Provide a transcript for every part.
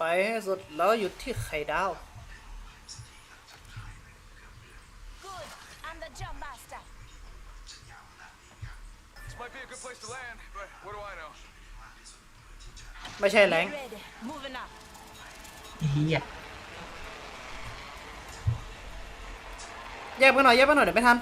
ไปให้สุดแล้วหยุดที่ไข่ดาว Good. I'm the jump master. This might be a good place to land, but what do I know? ไม่ใช่แรง Ready. Moving up. เฮียแยกไปหน่อยแยกไปหน่อยเดี๋ยวไม่ทัน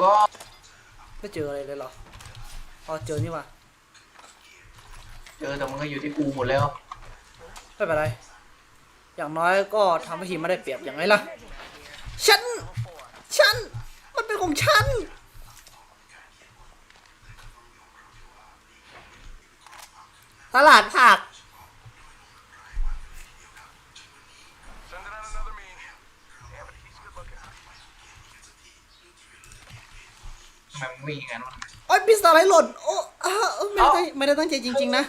ก็ ไม่เจออะไรเลยเหรออ๋อเจอนี่ว่ะเจอแต่มันก็อยู่ที่กูหมดแล้ว ไม่เป็นไร อย่างน้อยก็ทำให้ทีมไม่ได้เปรียบอย่างไรล่ะ ฉัน ฉัน มันเป็นของฉัน ตลาดผัก ทำไมมึงวิ่งอย่างนั้นวะโอ๊ยพิซซ่าไรหล่นโอ้อ้าเอ้าไม่ได้ตั้งไม่ได้ตั้งใจจริง ๆ นะ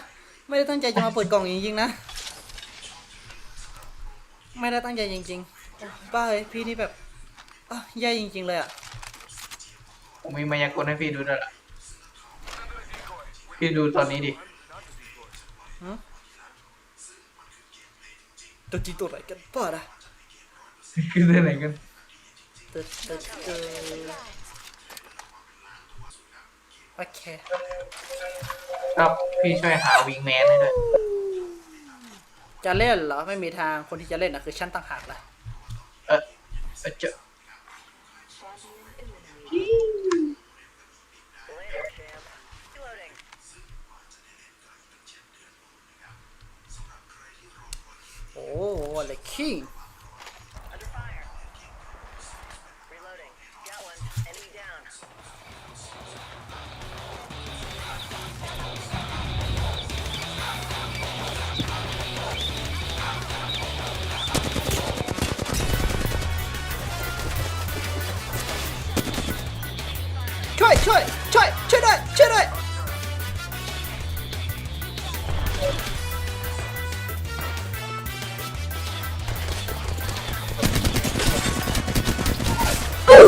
ไม่ได้ตั้งใจจะมาเปิดกล่องจริงๆนะ ไม่ได้ตั้งใจจริงๆบ้าเลยพี่นี่แบบอะแย่จริง ๆ เลยอะ ผมมีมายากลให้พี่ดูด้วยล่ะ Sending a decoy. พี่ดูตอนนี้ดิตัวจริงตัวไหนกันบ้านะคือเรื่องไหนกัน ตึ๊ดตึ๊ดตึ๊ด โอเคครับพี่ช่วยหาวิงแมนให้ด้วยจะเล่นเหรอ ไม่มีทางคนที่จะเล่นนะคือฉันต่างหากแหละเออเออเจอโอ้เลยคิง ช่วยช่วยช่วยช่วยด้วยช่วยด้วยอู้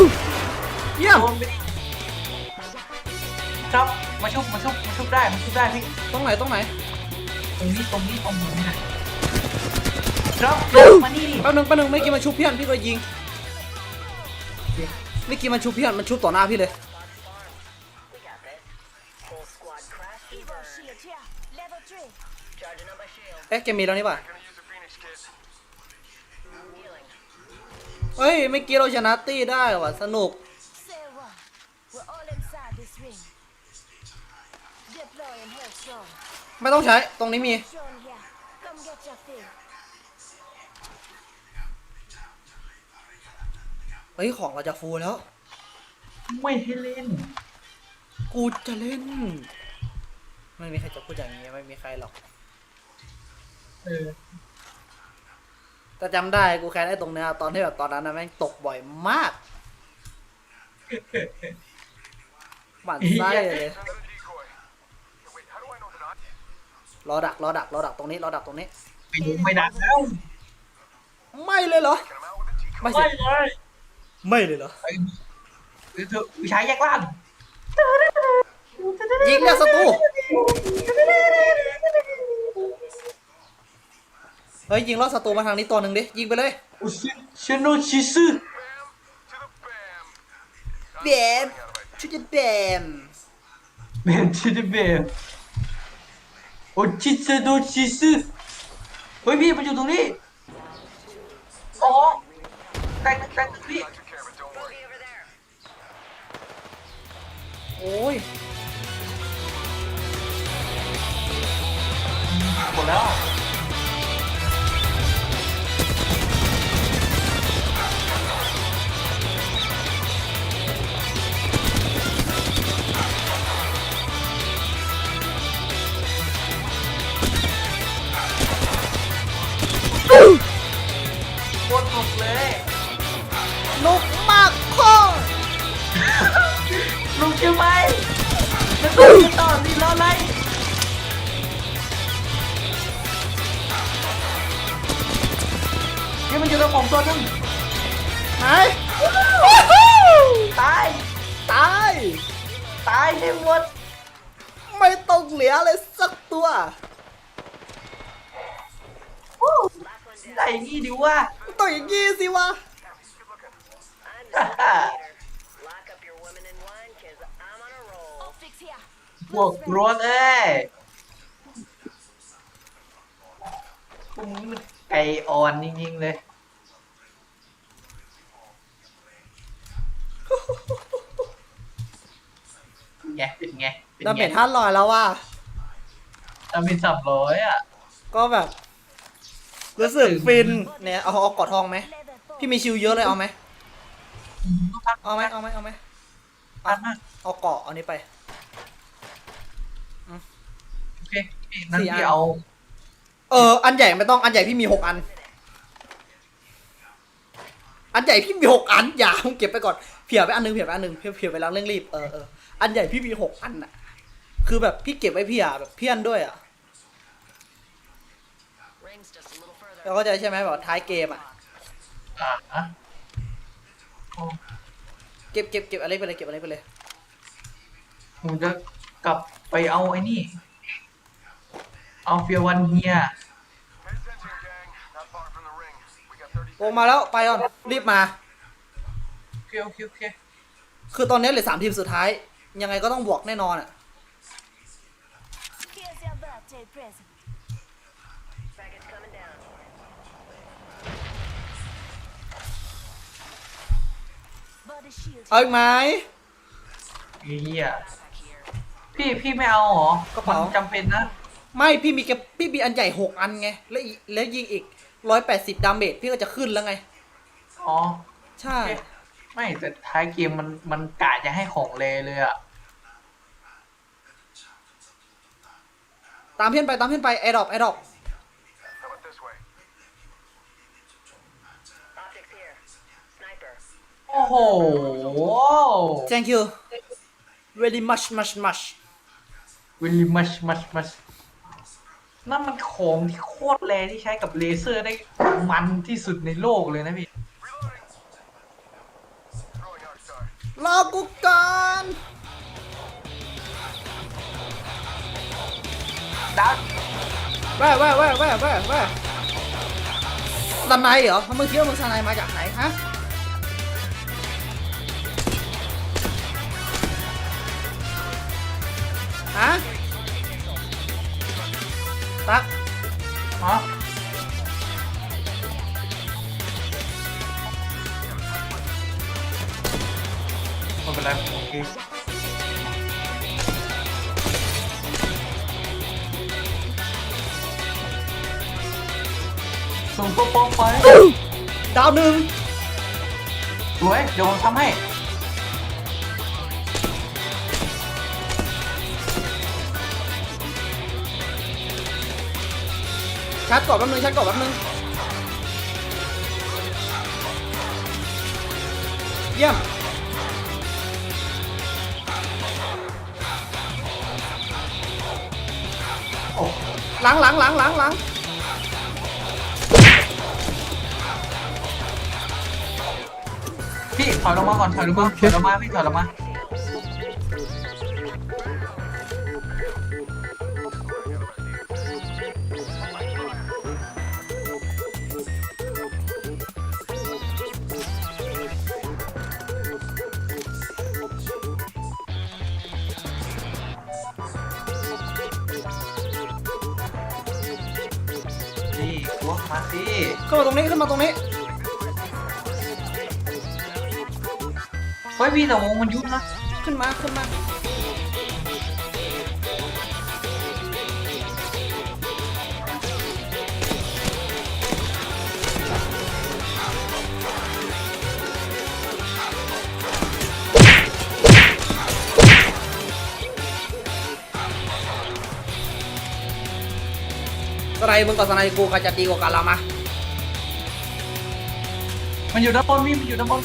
เยี่ยมครับมาชุบมาชุบมาชุบได้มาชุบได้พี่ตรงไหนตรงไหนตรงนี้ตรงนี้ตรงนี้นะครับมานี่ดิแป๊บนึงแป๊บนึงไม่อกี้มันชุบเพื่อนพี่ก็ยิงไม่อกี้มันชุบเพื่อนมันชุบต่อหน้าพี่เลย เอ๊ะแกมีแล้วนี่ป่ะ Gonna use a Phoenix kit. Healing. เฮ้ยเมื่อกี้เราชนะตี้ได้ว่ะสนุก Say what? We're all inside this ring. Deploying Hellstorm. ไม่ต้องใช้ตรงนี้มี Drone here. Come get your fill. เฮ้ย ของเราจะฟูลแล้ว ไม่ให้เล่น กูจะเล่น ไม่มีใครจะพูดอย่างนี้ไม่มีใครหรอก เออแต่จำได้กูแค่ได้ตรงเนี้ยตอนที่แบบตอนนั้นนะแม่งตกบ่อยมากหมั่นไส้เลย Sending a decoy. Hey, wait, how do I know that I... รอดักรอดักรอดักตรงนี้รอดักตรงนี้ไปดูไม่ดักแล้ว ไม่เลยเหรอ Get him out with a decoy. ไม่ไม่สิเลยไม่เลยเหรอไอ้คือเธอผู้ชายแยกล่าง ยิงเนี่ยศัตรูเฮ้ยยิงลอดศัตรูมาทางนี้ตัวหนึ่งดิยิงไปเลยโอ้ชิชโนชิซึ Bam to the bam. แบมชุดจะแบมแมนชิดเบลโอ้ชิซึโนชิซึเฮ้ยพี่มันอยู่ตรงนี้อ๋อแตกแตกพี่ I took care of it, don't worry. Bogey over there. โอ้ย มดแล้วโคตรหนุกเลยนกมากพ่อลุงใช่ไหมแล้วก็จะต่อนี่รออะไร นี่มันอยู่กับผมตัวหนึงไหนว้าวตาย ตาย ตายให้หมด ไม่ต้องเหลือเลยสักตัวได้นี่ดิว่าต้องอย่างงี้สิวะ I'm just a leader. Lock up your women and wine, cause I'm on a roll. Optics here. พวกรวดเอ้ยพวกนี้มันไก่อ่อนจริงๆเลย เป็นไงเป็นไงเป็นดาเมไงจห้าร้อยแล้วว่ะดาเมจสามร้อยอะก็แบบ รู้สึกฟินเนี่ยเอาเอากอดทองไหม Level four. พี่มีชิวเยอะเลยเอาไหมเอาไหมเอาไหมเอาไหมปัดมากเอาเกาะเอานี้ไป โอเคนั่นสี่อัน พี่เอา เอออันใหญ่ไม่ต้องอันใหญ่พี่มีหกอัน อันใหญ่พี่มีหกอันอย่ามึงเก็บไปก่อนเผื่อไปอันหนึงเผื่อไปอันหนึงเผื่อเผื่อไปล้างเร่งรีบเออเอออันใหญ่พี่มีหกอันอะคือแบบพี่เก็บไว้เผื่อแบบเพี้ยนด้วยอะ Rings just a little further. เราเข้าใจใช่ไหมแบบท้ายเกมอะอ่าอะโอ้เก็บเก็บเก็บอะไรไปเลยเก็บอะไรไปเลยผมจะกลับไปเอาไอ้นี่ เอาเฟียวันเฮีย โอมาแล้วไปก่อนรีบมา โอเคโอเคโอเคคือตอนนี้เหลือสามทีมสุดท้าย ยังไงก็ต้องบวกแน่นอนอะ Here's your birthday present. Package coming down. Body shield. เอาอีกไหมเฮีย Back here. พี่พี่ไม่เอาเหรอกระเป๋า มันจำเป็นนะ ไม่พี่มีแกพี่มีอันใหญ่หกอันไง แล้วอีแล้วยิงอีก ร้อยแปดสิบดาเมจพี่ก็จะขึ้นแล้วไง อ๋อ ใช่โอเคไม่แต่ท้ายเกมมันมันกะจะให้ของเลเลยอะตามเพื่อนไปตามเพื่อนไปไอดอปไอดอป How about this way? Optics here. Sniper. โอ้โห thank you very much much much very much much much นั่นมันของที่โคตรแรงที่ใช้กับเลเซอร์ได้มันที่สุดในโลกเลยนะพี่ Reloading. Throwing Arc Star. รอกูก่อนดักแว่แว่แว่แว่แว่แว่สไนเหรอมึงคิดว่ามึงสไนมาจากไหนฮะฮะ ตักฮะไม่เป็นไรโอเคส่งตัวโป๊ะไปดาวหนึ่งสวยเดี๋ยวผมทำให้ ชัดก่อนแป๊บนึงชัดก่อนแป๊บนึงเยี่ยมหลังหลังหลังหลังหลังพี่ถอยลงมาก่อนถอยลงมาถอยลงมาพี่ถอยลงมา นี่พวกมาสิขึ้นมาตรงนี้ขึ้นมาตรงนี้เฮ้ยพี่แต่วงมันยุบนะขึ้นมาขึ้นมา สไนมึงกับสไนกูกันจะดีกว่ากันละมามันอยู่ด้านบนพี่มันอยู่ด้านบน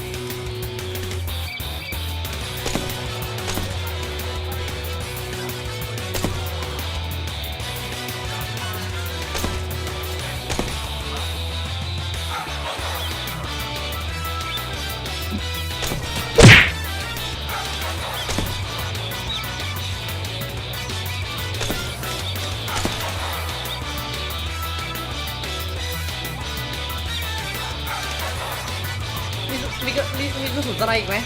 มีมีกระสุนอะไรอีกไหม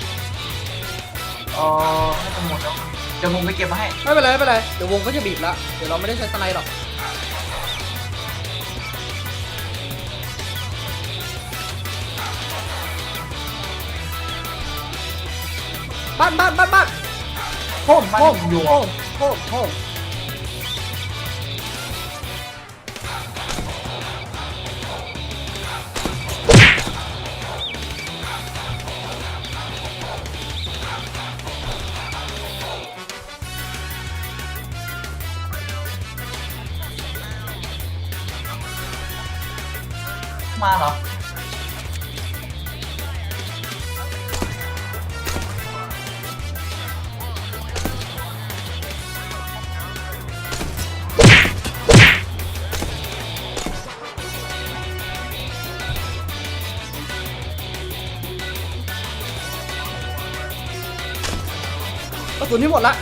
เออน่าจะหมดแล้วเดี๋ยวผมไปเก็บมาให้ ไม่เป็นไรไม่เป็นไรเดี๋ยววงก็จะบีบแล้วเดี๋ยวเราไม่ได้ใช้สไนด์หรอกบ้านบ้านบ้านบ้านโฮมโฮมโฮมโฮมโฮม มาเหรอกระสุนที่หมดละ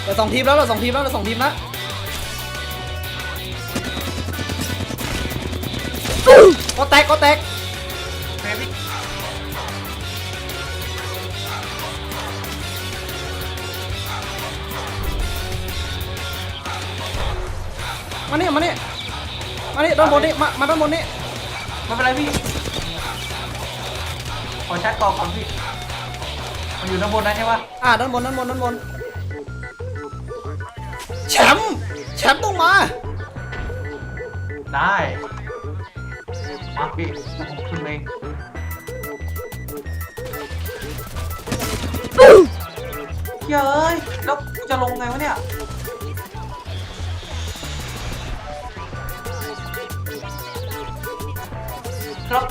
เหลือสองทีมแล้วเหลือสองทีมแล้วเหลือสองทีมแล้ว ก็แตกก็แตกเฟพี่มานี่มานี่มานี่ด้านบนนี่มามาด้านบนนี่ไม่เป็นไรพี่ ขอชาร์จกรองก่อนพี่ มันอยู่ด้านบนนะใช่ปะอ่าด้านบนด้านบนด้านบนแชมป์แชมป์ต้องมา ได้ มาพี่เดี๋ยวผมขึ้นเองเย้ยแล้วกูจะลงไงวะเนี่ยครับ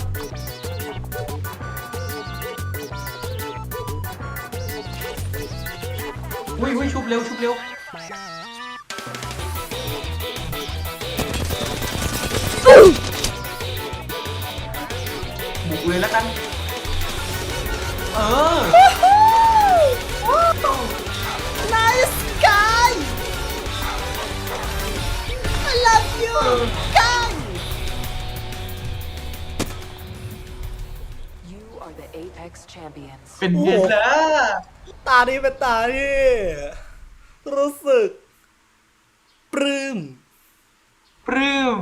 อุ้ยอุ้ยชุบเร็วชุบเร็ว ออ Nice guy I love you guy You are the Apex champions. เป็นไงล่ะตานี้เป็นตาที่รู้สึก ปลื้ม ปลื้ม